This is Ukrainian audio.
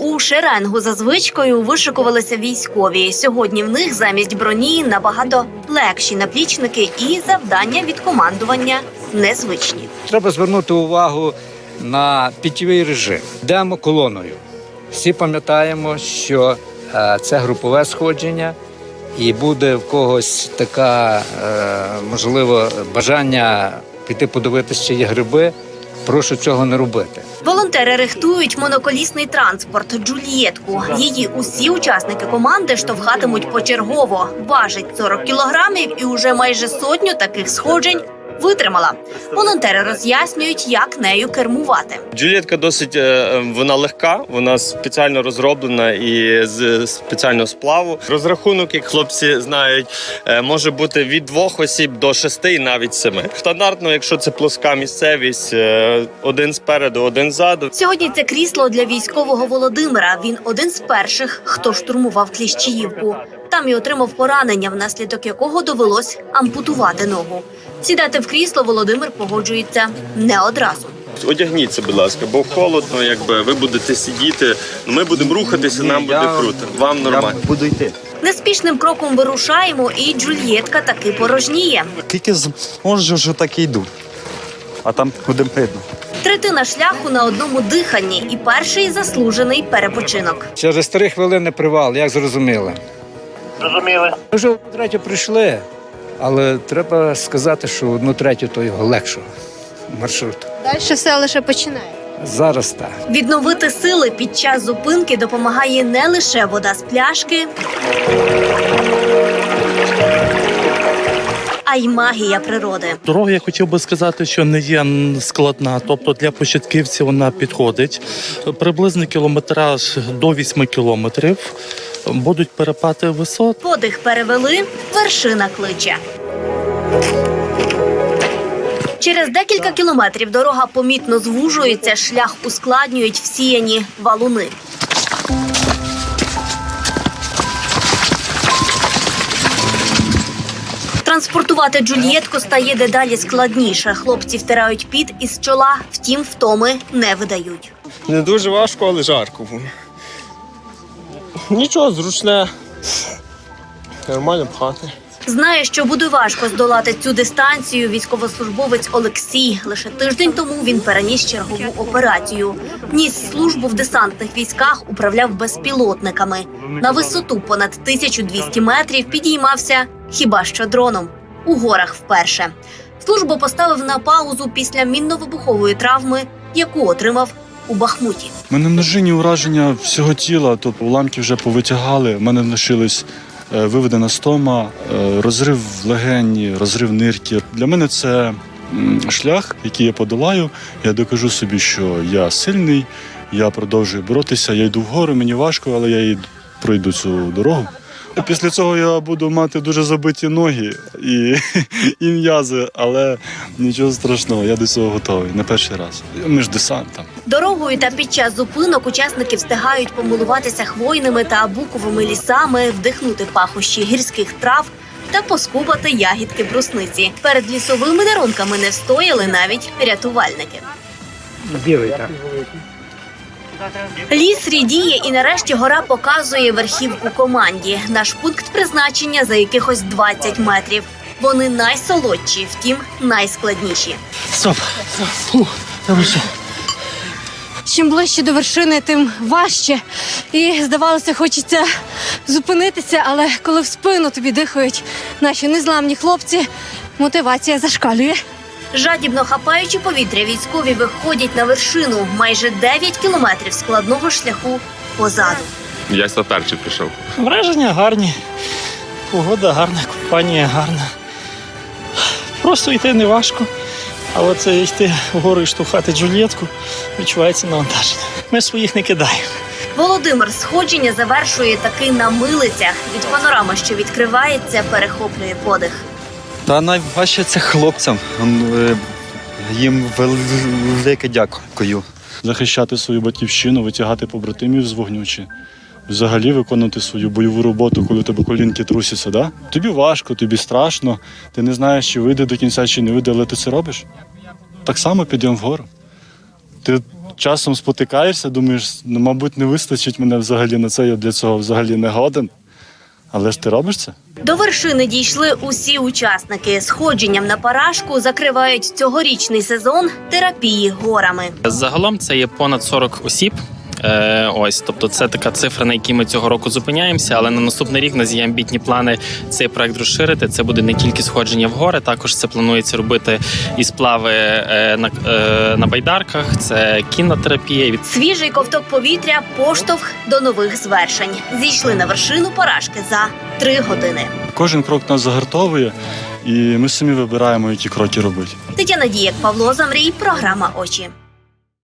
у шеренгу за звичкою вишикувалися військові. Сьогодні в них замість броні набагато легші наплічники і завдання від командування незвичні. Треба звернути увагу на питьовий режим. Йдемо колоною. Всі пам'ятаємо, що е, це групове сходження, і буде в когось така, е, можливо, бажання піти подивитися, чи є гриби. Прошу цього не робити. Волонтери рихтують моноколісний транспорт Джульєтку. Її усі учасники команди штовхатимуть почергово. Важить 40 кілограмів і уже майже сотню таких сходжень витримала. Волонтери роз'яснюють, як нею кермувати. Джулієтка досить е, вона легка, вона спеціально розроблена і з спеціального сплаву. Розрахунок, як хлопці знають, е, може бути від двох осіб до шести і навіть семи. Стандартно, якщо це плоска місцевість, е, один спереду, один ззаду. Сьогодні це крісло для військового Володимира. Він один з перших, хто штурмував Кліщіївку. Там і отримав поранення, внаслідок якого довелось ампутувати ногу. Сідати в крісло Володимир погоджується не одразу. Одягніться, будь ласка, бо холодно, якби ви будете сидіти. ну, Ми будемо рухатися, нам буде круто. Вам нормально. Я буду йти. Неспішним кроком вирушаємо, і Джульєтка таки порожніє. Тільки зможу, що так і йду. А там буде видно. Третина шляху на одному диханні і перший заслужений перепочинок. Через три хвилини привал, як зрозуміли. Зрозуміли. Ми вже одну третю прийшли, але треба сказати, що одну третю то його легшого маршруту. Далі все лише починає. Зараз так. Відновити сили під час зупинки допомагає не лише вода з пляшки, а й магія природи. Дорога, я хотів би сказати, що не є складна, тобто для початківців вона підходить. Приблизно кілометраж до 8 кілометрів. Будуть перепати висот. Подих перевели, вершина кличе. Через декілька кілометрів дорога помітно звужується, шлях ускладнюють всіяні валуни. Транспортувати Джульєтку стає дедалі складніше. Хлопці втирають піт із чола, втім, втоми не видають. Не дуже важко, але жарко було. Нічого, зручне. Нормально пхати. Знає, що буде важко здолати цю дистанцію. Військовослужбовець Олексій. Лише тиждень тому він переніс чергову операцію. Ніс службу в десантних військах, управляв безпілотниками. На висоту понад 1200 метрів підіймався хіба що дроном у горах вперше. Службу поставив на паузу після мінно-вибухової травми, яку отримав у Бахмуті. Мене множинні ураження всього тіла, тобто уламки вже повитягали. У мене лишились е, виведена стома, е, розрив легені, розрив нирки. Для мене це шлях, який я подолаю. Я докажу собі, що я сильний, я продовжую боротися. Я йду вгору, мені важко, але я пройду цю дорогу. Після цього я буду мати дуже забиті ноги і, і м'язи, але нічого страшного, я до цього готовий не перший раз. Ми ж десантом. Дорогою та під час зупинок учасники встигають помилуватися хвойними та буковими лісами, вдихнути пахощі гірських трав та поскубати ягідки брусниці. Перед лісовими дарунками не встояли навіть рятувальники. Білий так. Ліс рідіє, і нарешті гора показує верхівку команді. Наш пункт призначення за якихось 20 метрів. Вони найсолодші, втім найскладніші. Стоп! Хорошо. Чим ближче до вершини, тим важче. І здавалося, хочеться зупинитися, але коли в спину тобі дихають наші незламні хлопці, мотивація зашкалює. Жадібно хапаючи повітря, військові виходять на вершину майже 9 кілометрів складного шляху позаду. Я сюди перший прийшов. Враження гарні. Погода гарна, компанія гарна. Просто йти не важко. А от це йти вгору і штовхати Джульєтку відчувається навантаження. Ми своїх не кидаємо. Володимир сходження завершує таки на милицях. Від панорами, що відкривається, перехоплює подих. Та найважче це хлопцям. Е, Їм велике дякую. Захищати свою батьківщину, витягати побратимів з вогнючі. Взагалі виконувати свою бойову роботу, коли у тебе колінки трусяться, да? Тобі важко, тобі страшно, ти не знаєш, чи вийде до кінця, чи не вийде, але ти це робиш. Так само підемо вгору. ти часом спотикаєшся, думаєш, ну, мабуть, не вистачить мене взагалі на це, я для цього взагалі не годен. Але ж ти робиш це? До вершини дійшли усі учасники. Сходженням на парашку закривають цьогорічний сезон терапії горами. Загалом це є понад 40 осіб. Е, ось, тобто, це така цифра, на якій ми цього року зупиняємося. Але на наступний рік у нас є амбітні плани цей проект розширити. Це буде не тільки сходження в гори, також це планується робити і сплави е, на, е, на байдарках. Це кінна терапія. Свіжий ковток повітря, поштовх до нових звершень. Зійшли на вершину парашки за три години. Кожен крок нас загартовує, і ми самі вибираємо, які кроки робити. Тетяна Дієк, Павло Замрій, програма Очі.